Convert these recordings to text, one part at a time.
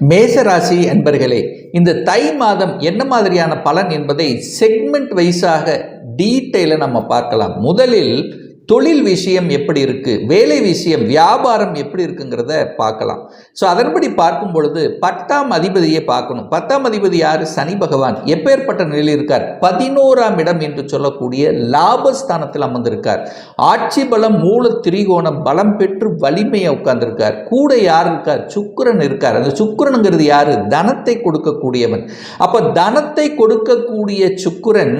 மேசராசி அன்பர்களே இந்த தை மாதம் என்ன மாதிரியான பலன் என்பதை செக்மெண்ட் வைஸாக டீட்டெயிலை நம்ம பார்க்கலாம். முதலில் தொழில் விஷயம் எப்படி இருக்குது வேலை விஷயம் வியாபாரம் எப்படி இருக்குங்கிறத பார்க்கலாம். ஸோ அதன்படி பார்க்கும் பொழுது பத்தாம் அதிபதியை பார்க்கணும். பத்தாம் அதிபதி யார்? சனி பகவான். எப்பேற்பட்ட நிலையில் இருக்கார்? பதினோராம் இடம் என்று சொல்லக்கூடிய லாபஸ்தானத்தில் அமர்ந்திருக்கார். ஆட்சி பலம் மூல திரிகோணம் பலம் பெற்று வலிமையை உட்கார்ந்திருக்கார். கூட யார் இருக்கார்? சுக்கிரன் இருக்கார். அந்த சுக்கிரனுங்கிறது யார்? தனத்தை கொடுக்கக்கூடியவன். அப்போ தனத்தை கொடுக்கக்கூடிய சுக்கிரன்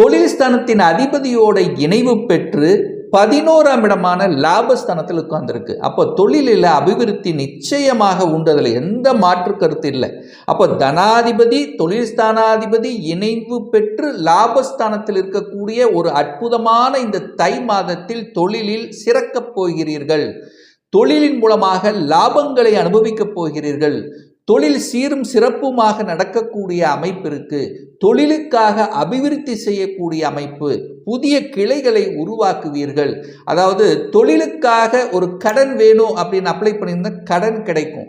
தொழில்ஸ்தானத்தின் அதிபதியோட இணைவு பெற்று பதினோராம் இடமான லாபஸ்தானத்தில் உட்கார்ந்துருக்கு. அப்போ தொழிலில் அபிவிருத்தி நிச்சயமாக உண்டு அதில் எந்த மாற்று கருத்து இல்லை. அப்போ தனாதிபதி தொழில் ஸ்தானாதிபதி இணைவு பெற்று லாபஸ்தானத்தில் இருக்கக்கூடிய ஒரு அற்புதமான இந்த தை மாதத்தில் தொழிலில் சிறக்கப் போகிறீர்கள். தொழிலின் மூலமாக லாபங்களை அனுபவிக்கப் போகிறீர்கள். தொழில் சீரும் சிறப்புமாக நடக்கக்கூடிய அமைப்பு இருக்கு தொழிலுக்காக அபிவிருத்தி செய்யக்கூடிய அமைப்பு புதிய கிளைகளை உருவாக்குவீர்கள். அதாவது தொழிலுக்காக ஒரு கடன் வேணும் அப்படின்னு அப்ளை பண்ணியிருந்தா கடன் கிடைக்கும்.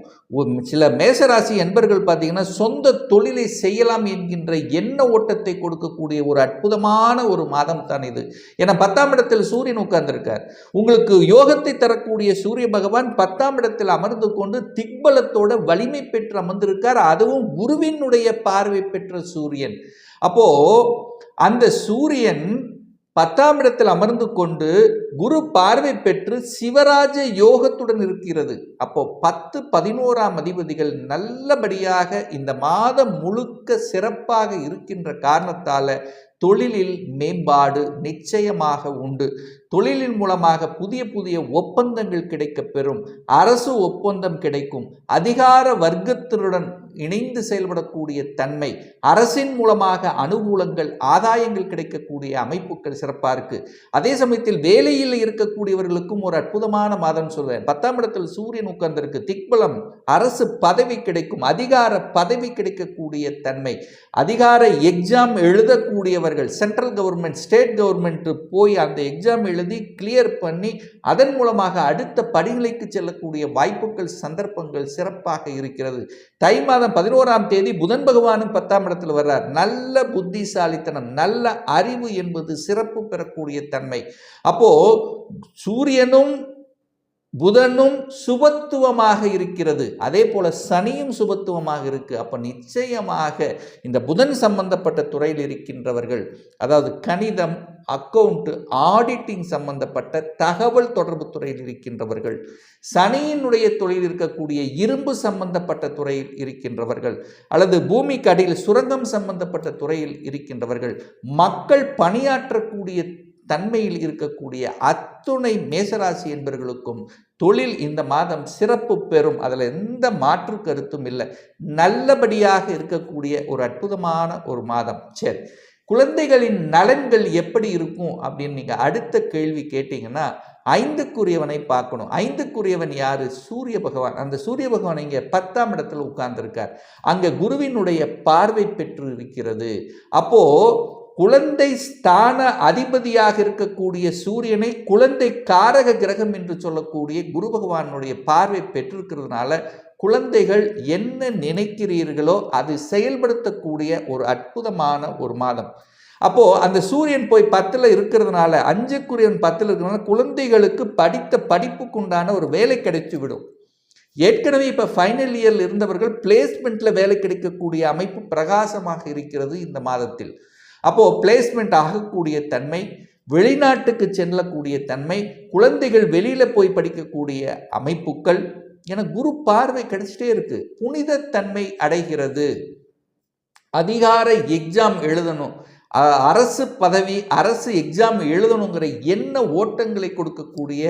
சில மேசராசி என்பர்கள் பார்த்தீங்கன்னா சொந்த தொழிலை செய்யலாம் என்கின்ற எண்ண ஓட்டத்தை கொடுக்கக்கூடிய ஒரு அற்புதமான ஒரு மாதம் தான் இது. ஏன்னா பத்தாம் இடத்தில் சூரியன் உட்கார்ந்திருக்கார். உங்களுக்கு யோகத்தை தரக்கூடிய சூரிய பகவான் பத்தாம் இடத்தில் அமர்ந்து கொண்டு திக்பலத்தோட வலிமை பெற்று அமர்ந்திருக்கார். அதுவும் குருவினுடைய பார்வை பெற்ற சூரியன். அப்போ அந்த சூரியன் பத்தாம் இடத்தில் அமர்ந்து கொண்டு குரு பார்வை பெற்று சிவராஜ யோகத்துடன் இருக்கிறது. அப்போ பத்து பதினோராம் அதிபதிகள் நல்லபடியாக இந்த மாதம் முழுக்க சிறப்பாக இருக்கின்ற காரணத்தால தொழிலில் மேம்பாடு நிச்சயமாக உண்டு. தொழிலின் மூலமாக புதிய புதிய ஒப்பந்தங்கள் கிடைக்கப் பெறும். அரசு ஒப்பந்தம் கிடைக்கும். அதிகார வர்க்கத்தினுடன் இணைந்து செயல்படக்கூடிய தன்மை அரசின் மூலமாக அனுகூலங்கள் ஆதாயங்கள் கிடைக்கக்கூடிய அமைப்புகள் சிறப்பாக இருக்கு. அதே சமயத்தில் வேலையில் இருக்கக்கூடியவர்களுக்கும் ஒரு அற்புதமான மாதம் சொல்வேன் பத்தாம் இடத்தில் சூரியன் உட்கார்ந்திருக்கு. திக்பலம் அரசு பதவி கிடைக்கும் அதிகார பதவி கிடைக்கக்கூடிய தன்மை. அதிகார எக்ஸாம் எழுதக்கூடியவர்கள் சென்ட்ரல் கவர்மெண்ட் ஸ்டேட் கவர்மெண்ட் போய் அந்த எக்ஸாம் எழுதி கிளியர் பண்ணி அதன் மூலமாக அடுத்த படிநிலைக்கு செல்லக்கூடிய வாய்ப்புகள் சந்தர்ப்பங்கள் சிறப்பாக இருக்கிறது. தை மாதம் பதினோராம் தேதி புதன் பகவானும் பத்தாம் இடத்தில் வர்றார். நல்ல புத்திசாலித்தனம் நல்ல அறிவு என்பது சிறப்பு பெறக்கூடிய தன்மை. அப்போ சூரியனும் புதனும் சுபத்துவமாக இருக்கிறது. அதே போல சனியும் சுபத்துவமாக இருக்கு. அப்ப நிச்சயமாக இந்த புதன் சம்பந்தப்பட்ட துறையில் இருக்கின்றவர்கள் அதாவது கணிதம் அக்கவுண்ட் ஆடிட்டிங் சம்பந்தப்பட்ட தகவல் தொடர்பு துறையில் இருக்கின்றவர்கள் சனியினுடைய தொழில் இருக்கக்கூடிய இரும்பு சம்பந்தப்பட்ட துறையில் இருக்கின்றவர்கள் அல்லது பூமிக்கு அடியில் சுரங்கம் சம்பந்தப்பட்ட துறையில் இருக்கின்றவர்கள் மக்கள் பணியாற்றக்கூடிய தன்மையில் இருக்கக்கூடிய அத்துணை மேசராசி என்பவர்களுக்கும் தொழில் இந்த மாதம் சிறப்பு பெறும். அதில் எந்த மாற்று கருத்தும் இல்லை. நல்லபடியாக இருக்கக்கூடிய ஒரு அற்புதமான ஒரு மாதம். சரி. குழந்தைகளின் நலன்கள் எப்படி இருக்கும் அப்படின்னு நீங்கள் அடுத்த கேள்வி கேட்டிங்கன்னா ஐந்துக்குரியவனை பார்க்கணும். ஐந்துக்குரியவன் யார்? சூரிய பகவான். அந்த சூரிய பகவான் இங்கே பத்தாம் இடத்துல உட்கார்ந்துருக்கார். அங்கே குருவினுடைய பார்வை பெற்று இருக்கிறது அப்போது குழந்தை ஸ்தான அதிபதியாக இருக்கக்கூடிய சூரியனை குழந்தை காரக கிரகம் என்று சொல்லக்கூடிய குரு பகவானுடைய பார்வை பெற்றிருக்கிறதுனால குழந்தைகள் என்ன நினைக்கிறீர்களோ அது செயல்படுத்தக்கூடிய ஒரு அற்புதமான ஒரு மாதம். அப்போ அந்த சூரியன் போய் பத்தில் இருக்கிறதுனால அஞ்சுக்குரியன் பத்தில் இருக்கிறதுனால குழந்தைகளுக்கு படித்த படிப்புக்குண்டான ஒரு வேலை கிடைத்து விடும். ஏற்கனவே இப்போ ஃபைனல் இயரில் இருந்தவர்கள் பிளேஸ்மெண்ட்டில் வேலை கிடைக்கக்கூடிய அமைப்பு பிரகாசமாக இருக்கிறது இந்த மாதத்தில். அப்போது பிளேஸ்மெண்ட் ஆகக்கூடிய தன்மை வெளிநாட்டுக்கு செல்லக்கூடிய தன்மை குழந்தைகள் வெளியில் போய் படிக்கக்கூடிய அமைப்புகள் என குரு பார்வை கிடைச்சிட்டே இருக்கு. புனித தன்மை அடைகிறது. அதிகார எக்ஸாம் எழுதணும். அரசு பதவி அரசு எக்ஸாம் எழுதணுங்கிற என்ன ஓட்டங்களை கொடுக்கக்கூடிய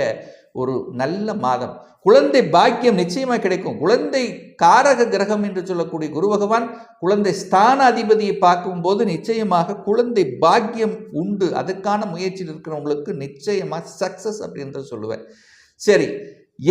ஒரு நல்ல மாதம். குழந்தை பாக்கியம் நிச்சயமாக கிடைக்கும். குழந்தை காரக கிரகம் என்று சொல்லக்கூடிய குரு பகவான் குழந்தை ஸ்தான அதிபதியை பார்க்கும்போது நிச்சயமாக குழந்தை பாக்கியம் உண்டு. அதுக்கான முயற்சியில் இருக்கிறவங்களுக்கு நிச்சயமாக சக்சஸ் அப்படின்றத சொல்லுவேன். சரி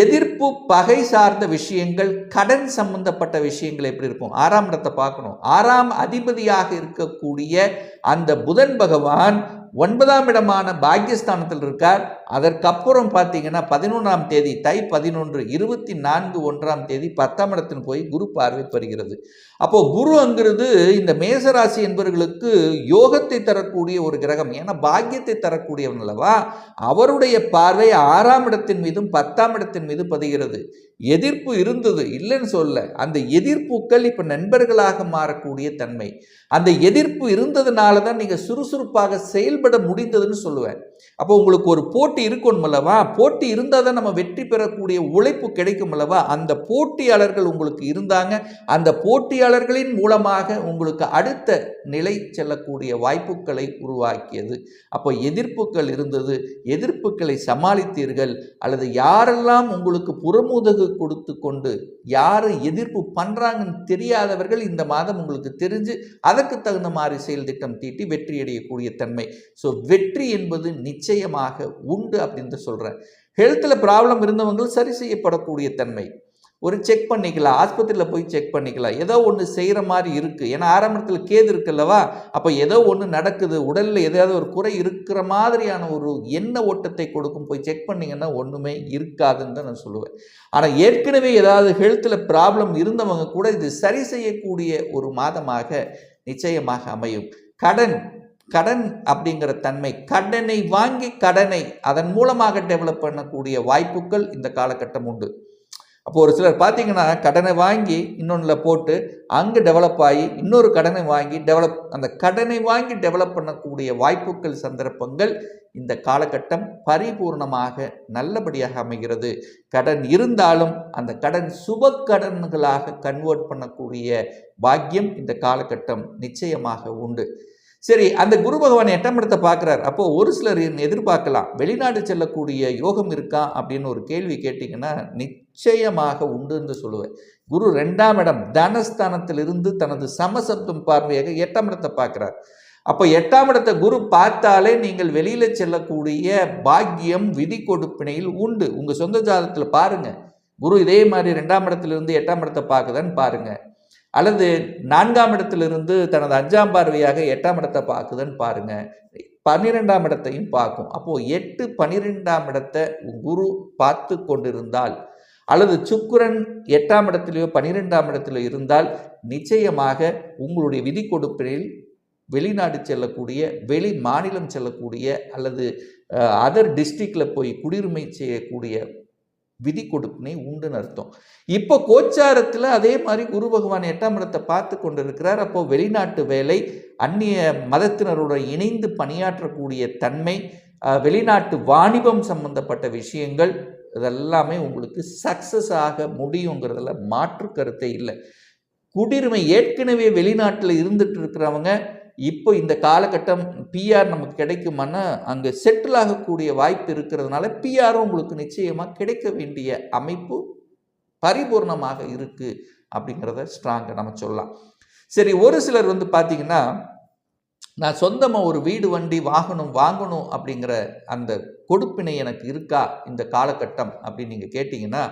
எதிர்ப்பு பகை சார்ந்த விஷயங்கள் கடன் சம்பந்தப்பட்ட விஷயங்கள் எப்படி இருக்கும்? ஆறாம் இடத்தை பார்க்கணும். ஆறாம் அதிபதியாக இருக்கக்கூடிய அந்த புதன் பகவான் ஒன்பதாம் இடமான பாக்கியஸ்தானத்தில் இருக்கார். அதற்கப்புறம் பார்த்தீங்கன்னா பதினொன்றாம் தேதி தை பதினொன்று இருபத்தி நான்கு ஒன்றாம் தேதி பத்தாம் இடத்தில் போய் குரு பார்வை பெறுகிறது. அப்போது குரு அங்கிறது இந்த மேசராசி என்பவர்களுக்கு யோகத்தை தரக்கூடிய ஒரு கிரகம். ஏன்னா பாக்கியத்தை தரக்கூடியவன் அல்லவா? அவருடைய பார்வை ஆறாம் இடத்தின் மீதும் பத்தாம் இடத்தின் மீது பதிகிறது. எதிர்ப்பு இருந்தது இல்லைன்னு சொல்ல. அந்த எதிர்ப்புகள் இப்போ நண்பர்களாக மாறக்கூடிய தன்மை. அந்த எதிர்ப்பு இருந்ததுனால தான் நீங்கள் சுறுசுறுப்பாக செயல்பட முடிந்ததுன்னு சொல்லுவேன். அப்போ உங்களுக்கு ஒரு போட்டி இருக்கணும் அல்லவா? போட்டி இருந்தால் தான் நம்ம வெற்றி பெறக்கூடிய உழைப்பு கிடைக்கும் அல்லவா? அந்த போட்டியாளர்கள் உங்களுக்கு இருந்தாங்க. அந்த போட்டியாளர்களின் மூலமாக உங்களுக்கு அடுத்த நிலை செல்லக்கூடிய வாய்ப்புகளை உருவாக்கியது. அப்போ எதிர்ப்புகள் இருந்தது. எதிர்ப்புகளை சமாளித்தீர்கள். அல்லது யாரெல்லாம் உங்களுக்கு புறமுதுகு கொடுத்து கொண்டு யார் எதிர்ப்பு பண்ணுறாங்கன்னு தெரியாதவர்கள் இந்த மாதம் உங்களுக்கு தெரிஞ்சு அதற்கு தகுந்த மாதிரி செயல் திட்டம் தீட்டி வெற்றி அடையக்கூடிய தன்மை. ஸோ வெற்றி என்பது நிச்சயமாக உண்டு அப்படின்னு சொல்கிறேன் ஹெல்த்தில் ப்ராப்ளம் இருந்தவங்கள் சரி செய்யப்படக்கூடிய தன்மை. ஒரு செக் பண்ணிக்கலாம் ஆஸ்பத்திரியில் போய் செக் பண்ணிக்கலாம். ஏதோ ஒன்று செய்கிற மாதிரி இருக்குது ஏன்னா ஆரம்பத்தில் கேது இருக்குல்லவா அப்போ ஏதோ ஒன்று நடக்குது. உடலில் எதையாவது ஒரு குறை இருக்கிற மாதிரியான ஒரு எண்ண ஓட்டத்தை கொடுக்கும். போய் செக் பண்ணிங்கன்னா ஒன்றுமே இருக்காதுன்னு தான் நான் சொல்லுவேன். ஆனால் ஏற்கனவே ஏதாவது ஹெல்த்தில் ப்ராப்ளம் இருந்தவங்க கூட இது சரி செய்யக்கூடிய ஒரு மாதமாக நிச்சயமாக அமையும். கடன் கடன் அப்படிங்கிற தன்மை கடனை வாங்கி கடனை அதன் மூலமாக டெவலப் பண்ணக்கூடிய வாய்ப்புகள் இந்த காலகட்டம் உண்டு. அப்போ ஒரு சிலர் பார்த்தீங்கன்னா கடனை வாங்கி இன்னொன்றில் போட்டு அங்கே டெவலப் ஆகி இன்னொரு கடனை வாங்கி டெவலப் அந்த கடனை வாங்கி டெவலப் பண்ணக்கூடிய வாய்ப்புகள் சந்தர்ப்பங்கள் இந்த காலகட்டம் பரிபூர்ணமாக நல்லபடியாக அமைகிறது. கடன் இருந்தாலும் அந்த கடன் சுப கடன்களாக கன்வெர்ட் பண்ணக்கூடிய பாக்கியம் இந்த காலகட்டம் நிச்சயமாக உண்டு. சரி அந்த குரு பகவான் எட்டாம் இடத்தை பார்க்குறார். அப்போது ஒரு சிலர் எதிர்பார்க்கலாம் வெளிநாடு செல்லக்கூடிய யோகம் இருக்கா அப்படின்னு ஒரு கேள்வி கேட்டிங்கன்னா நிச்சயமாக உண்டுன்னு சொல்லுவேன். குரு ரெண்டாம் இடம் தனஸ்தானத்திலிருந்து தனது சமசப்தம் பார்வையாக எட்டாம் இடத்தை பார்க்குறார். அப்போ எட்டாம் இடத்தை குரு பார்த்தாலே நீங்கள் வெளியில் செல்லக்கூடிய பாக்கியம் விதி கொடுப்பினையில் உண்டு. உங்கள் சொந்த ஜாதகத்தில் பாருங்கள் குரு இதே மாதிரி ரெண்டாம் இடத்துலேருந்து எட்டாம் இடத்தை பார்க்குதான்னு பாருங்கள் அல்லது நான்காம் இடத்திலிருந்து தனது அஞ்சாம் பார்வையாக எட்டாம் இடத்தை பார்க்குதுன்னு பாருங்கள் பன்னிரெண்டாம் இடத்தையும் பார்க்கும். அப்போது எட்டு பன்னிரெண்டாம் இடத்தை குரு பார்த்து கொண்டிருந்தால் அல்லது சுக்குரன் எட்டாம் இடத்திலேயோ பன்னிரெண்டாம் இடத்திலோ இருந்தால் நிச்சயமாக உங்களுடைய விதி கொடுப்பினில் வெளிநாடு செல்லக்கூடிய வெளி மாநிலம் செல்லக்கூடிய அல்லது அதர் டிஸ்ட்ரிக்டில் போய் குடியுரிமை செய்யக்கூடிய விதி கொடுப்பினை உண்டுன்னு அர்த்தம். இப்போ கோச்சாரத்தில் அதே மாதிரி குரு பகவான் எட்டாம் இடத்தை பார்த்து கொண்டு இருக்கிறார் அப்போ வெளிநாட்டு வேலை அந்நிய மதத்தினருடன் இணைந்து பணியாற்றக்கூடிய தன்மை வெளிநாட்டு வாணிபம் சம்பந்தப்பட்ட விஷயங்கள் இதெல்லாமே உங்களுக்கு சக்ஸஸ் ஆக முடியுங்கிறதுல மாற்று கருத்தே இல்லை. குடியுரிமை ஏற்கனவே வெளிநாட்டில் இருந்துட்டு இருக்கிறவங்க இப்போ இந்த காலகட்டம் பிஆர் நமக்கு கிடைக்குமானா அங்கே செட்டில் ஆகக்கூடிய வாய்ப்பு இருக்கிறதுனால பிஆரும் உங்களுக்கு நிச்சயமாக கிடைக்க வேண்டிய அமைப்பு பரிபூர்ணமாக இருக்குது அப்படிங்கிறத ஸ்ட்ராங்காக நம்ம சொல்லலாம். சரி ஒரு சிலர் வந்து பார்த்திங்கன்னா நான் சொந்தமாக ஒரு வீடு வண்டி வாங்கணும் வாங்கணும் அப்படிங்கிற அந்த கொடுப்பினை எனக்கு இருக்கா இந்த காலகட்டம் அப்படின்னு நீங்கள் கேட்டிங்கன்னா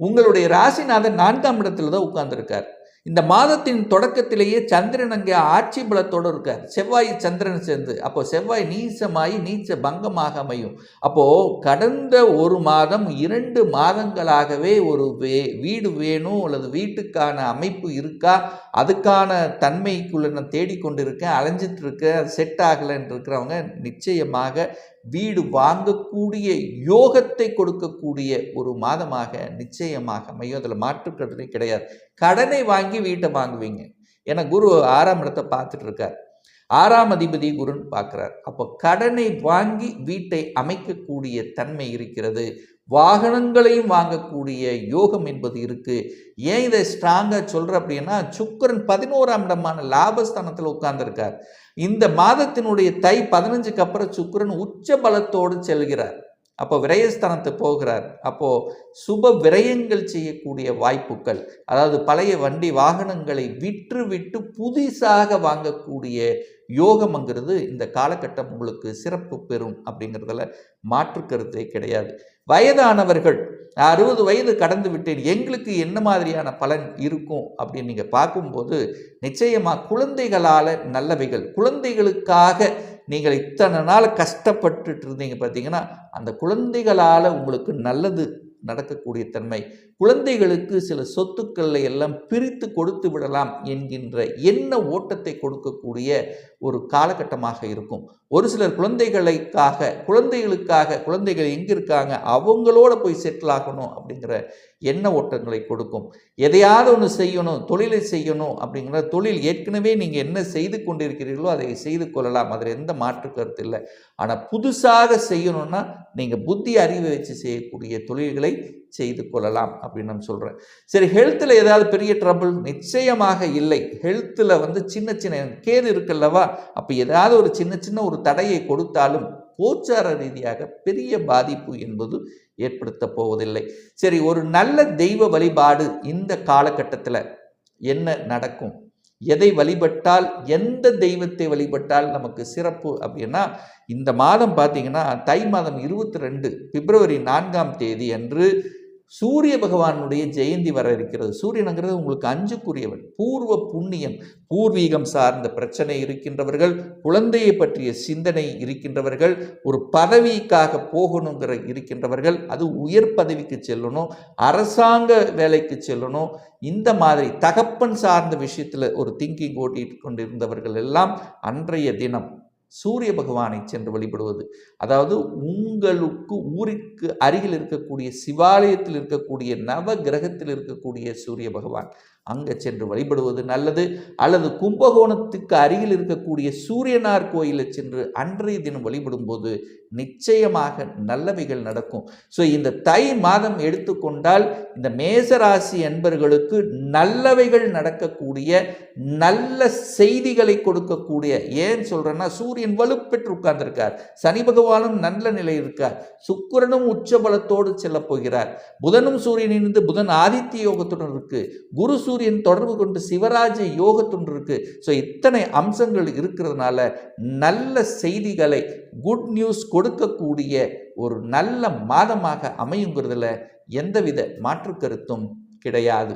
உங்களுடைய ராசிநாதன் நான்காம் இடத்துல தான் உட்கார்ந்துருக்கார். இந்த மாதத்தின் தொடக்கத்திலேயே சந்திரன் அங்கே ஆட்சி பலத்தோடு இருக்கார். செவ்வாய் சந்திரன் சேர்ந்து. அப்போ செவ்வாய் நீச்சமாகி நீச்ச பங்கமாக அமையும். அப்போது கடந்த ஒரு மாதம் இரண்டு மாதங்களாகவே ஒரு வே வீடு வேணும் அல்லது வீட்டுக்கான அமைப்பு இருக்கா? அதுக்கான தன்மைக்குள்ளே நான் தேடிக்கொண்டு இருக்கேன் அலைஞ்சிட்டு இருக்கேன். செட் ஆகலைன்னு இருக்கிறவங்க நிச்சயமாக வீடு வாங்கக்கூடிய யோகத்தை கொடுக்கக்கூடிய ஒரு மாதமாக நிச்சயமாக அமையும் அதில் மாற்றுக்கிறதே கிடையாது. கடனை வாங்கி வீட்டை வாங்குவீங்க. ஏன்னா குரு ஆறாம் இடத்தை பார்த்துட்டு இருக்கார். ஆறாம் அதிபதி குருன்னு பார்க்குறார். அப்போ கடனை வாங்கி வீட்டை அமைக்கக்கூடிய தன்மை இருக்கிறது. வாகனங்களையும் வாங்கக்கூடிய யோகம் என்பது இருக்குது ஏன் இதை ஸ்ட்ராங்காக சொல்கிற அப்படின்னா சுக்கரன் பதினோராம் இடமான லாபஸ்தானத்தில் உட்கார்ந்துருக்கார். இந்த மாதத்தினுடைய தை பதினஞ்சுக்கு அப்புறம் சுக்கரன் உச்ச பலத்தோடு செல்கிறார். அப்போ விரயஸ்தானத்து போகிறார். அப்போது சுப விரயங்கள் செய்யக்கூடிய வாய்ப்புகள் அதாவது பழைய வண்டி வாகனங்களை விற்று விட்டு புதிசாக வாங்கக்கூடிய யோகம்ங்கிறது இந்த காலகட்டம் உங்களுக்கு சிறப்பு பெறும் அப்படிங்கிறதுல மாற்று கருத்தே கிடையாது. வயதானவர்கள் அறுபது வயது கடந்து விட்டேன் எங்களுக்கு என்ன மாதிரியான பலன் இருக்கும் அப்படின்னு நீங்கள் பார்க்கும்போது நிச்சயமாக குழந்தைகளால் நல்லவைகள் குழந்தைகளுக்காக நீங்கள் இத்தனை நாள் கஷ்டப்பட்டுட்டு இருந்தீங்க பார்த்தீங்கன்னா அந்த குழந்தைகளால் உங்களுக்கு நல்லது நடக்கக்கூடிய தன்மை. குழந்தைகளுக்கு சில சொத்துக்களை எல்லாம் பிரித்து கொடுத்து விடலாம் என்கின்ற எண்ண ஓட்டத்தை கொடுக்கக்கூடிய ஒரு காலகட்டமாக இருக்கும். ஒரு சிலர் குழந்தைகளுக்காக குழந்தைகளுக்காக குழந்தைகள் எங்கே இருக்காங்க அவங்களோட போய் செட்டில் ஆகணும் அப்படிங்கிற எண்ண ஓட்டங்களை கொடுக்கும். எதையாவது ஒன்று செய்யணும் தொழிலை செய்யணும் அப்படிங்கிற தொழில் ஏற்கனவே நீங்கள் என்ன செய்து கொண்டிருக்கிறீர்களோ அதை செய்து கொள்ளலாம். அதில் எந்த மாற்று கருத்து இல்லை. ஆனால் புதுசாக செய்யணும்னா நீங்கள் புத்தி அறிவை வச்சு செய்யக்கூடிய தொழில்களை செய்து கொள்ளலாம் அப்படின்னு நான் சொல்கிறேன் சரி ஹெல்த்தில் ஏதாவது பெரிய ட்ரபுள் நிச்சயமாக இல்லை. ஹெல்த்தில் வந்து சின்ன சின்ன கேது இருக்குல்லவா அப்போ ஏதாவது ஒரு சின்ன சின்ன ஒரு தடையை கொடுத்தாலும் கோச்சார ரீதியாக பெரிய பாதிப்பு என்பது ஏற்படுத்த போவதில்லை. சரி ஒரு நல்ல தெய்வ வழிபாடு இந்த காலகட்டத்தில் என்ன நடக்கும்? எதை வழிபட்டால் எந்த தெய்வத்தை வழிபட்டால் நமக்கு சிறப்பு அப்படின்னா இந்த மாதம் பார்த்தீங்கன்னா தை மாதம் இருபத்தி ரெண்டு பிப்ரவரி நான்காம் தேதி அன்று சூரிய பகவானுடைய ஜெயந்தி வர இருக்கிறது. சூரியனுங்கிறது உங்களுக்கு அஞ்சுக்குரியவன். பூர்வ புண்ணியம். பூர்வீகம் சார்ந்த பிரச்சனை இருக்கின்றவர்கள் குழந்தையை பற்றிய சிந்தனை இருக்கின்றவர்கள் ஒரு பதவிக்காக போகணுங்கிற இருக்கின்றவர்கள் அது உயர் பதவிக்கு செல்லணும் அரசாங்க வேலைக்கு செல்லணும். இந்த மாதிரி தகப்பன் சார்ந்த விஷயத்தில் ஒரு திங்கிங் ஓட்டிட்டு கொண்டிருந்தவர்கள் எல்லாம் அன்றைய தினம் சூரிய பகவானை சென்று வழிபடுவது. அதாவது உங்களுக்கு ஊருக்கு அருகில் இருக்கக்கூடிய சிவாலயத்தில் இருக்கக்கூடிய நவ கிரகத்தில் இருக்கக்கூடிய சூரிய பகவான் அங்கே சென்று வழிபடுவது நல்லது. அல்லது கும்பகோணத்துக்கு அருகில் இருக்கக்கூடிய சூரியனார் கோயிலில் சென்று அன்றைய தினம் வழிபடும்போது நிச்சயமாக நல்லவைகள் நடக்கும். ஸோ இந்த தை மாதம் எடுத்துக்கொண்டால் இந்த மேசராசி என்பர்களுக்கு நல்லவைகள் நடக்கக்கூடிய நல்ல செய்திகளை கொடுக்கக்கூடிய ஏன் சொல்கிறேன்னா சூரியன் வலுப்பெற்று உட்கார்ந்திருக்கார். சனி பகவானும் நல்ல நிலை இருக்கார். சுக்கிரனும் உச்சபலத்தோடு செல்ல போகிறார். புதனும் சூரியன் இணைந்து புதன் ஆதித்ய யோகத்துடன் இருக்கு. குரு சூரியன் தொடர்பு கொண்டு சிவராஜ யோகத்துடன் இருக்கு. ஸோ இத்தனை அம்சங்கள் இருக்கிறதுனால நல்ல செய்திகளை குட் நியூஸ் கொடுக்கக்கூடிய ஒரு நல்ல மாதமாக அமையுங்கிறதுல எந்தவித மாற்று கருத்தும் கிடையாது.